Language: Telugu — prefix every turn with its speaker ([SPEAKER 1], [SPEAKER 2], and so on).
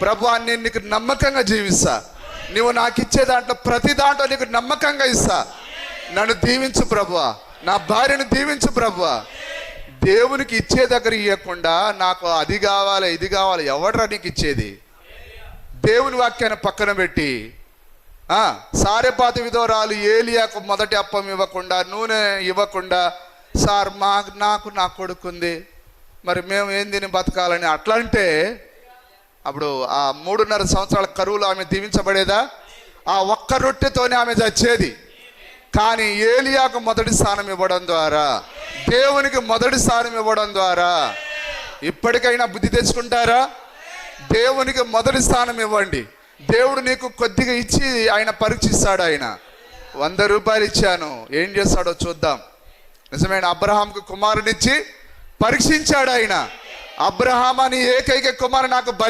[SPEAKER 1] ప్రభు నేను నీకు నమ్మకంగా జీవిస్తా. నువ్వు నాకు ఇచ్చే దాంట్లో ప్రతి దాంట్లో నీకు నమ్మకంగా ఇస్తా. నన్ను దీవించు ప్రభు. నా భార్యను దీవించు ప్రభు. దేవునికి ఇచ్చే దగ్గర ఇవ్వకుండా నాకు అది కావాలి ఇది కావాలి. ఎవడరా నీకు ఇచ్చేది? దేవుని వాక్యాన్ని పక్కన పెట్టి ఆ, విధోరాలు ఏలియాకు మొదటి అప్పం ఇవ్వకుండా నూనె ఇవ్వకుండా సార్ మా నాకు నా కొడుకుంది. మరి మేము ఏం తిని బతకాలని? అట్లా అంటే అప్పుడు ఆ మూడున్నర సంవత్సరాల కరువులో ఆమె దీవించబడేదా? ఆ ఒక్క రొట్టెతోనే ఆమె చచ్చేది. కానీ ఏలియాకు మొదటి స్థానం ఇవ్వడం ద్వారా దేవునికి మొదటి స్థానం ఇవ్వడం ద్వారా ఇప్పటికైనా బుద్ధి తెచ్చుకుంటారా? దేవునికి మొదటి స్థానం ఇవ్వండి. దేవుడు నీకు కొద్దిగా ఇచ్చి ఆయన పరీక్షిస్తాడు ఆయన. వంద రూపాయలు ఇచ్చాను. ఏం చేస్తాడో చూద్దాం. నిజమైన అబ్రహాంకు కుమారునిచ్చి పరీక్షించాడు ఆయన. అబ్రహాం అని ఏకైక కుమారు నాకు బలి